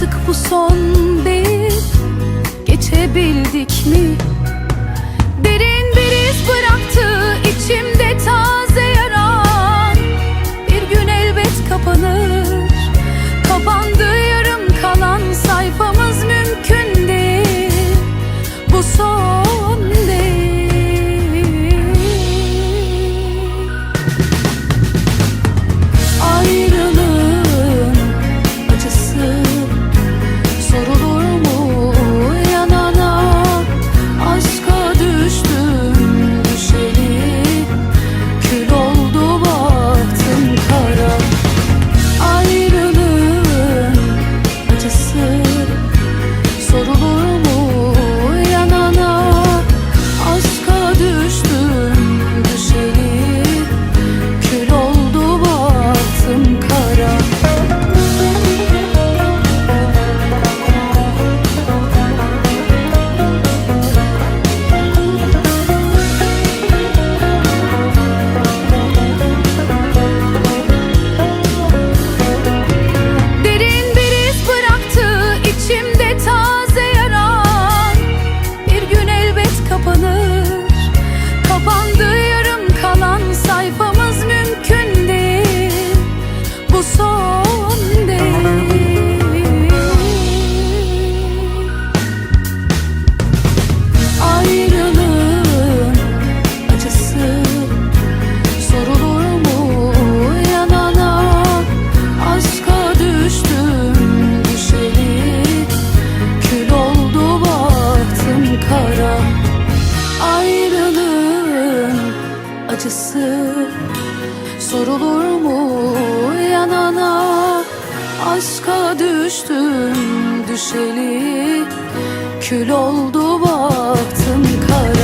Artık bu son deyip geçebildik mi? acısı Sorulur mu yanana? Aşka düştüm düşeli. Kül oldu baktım kara.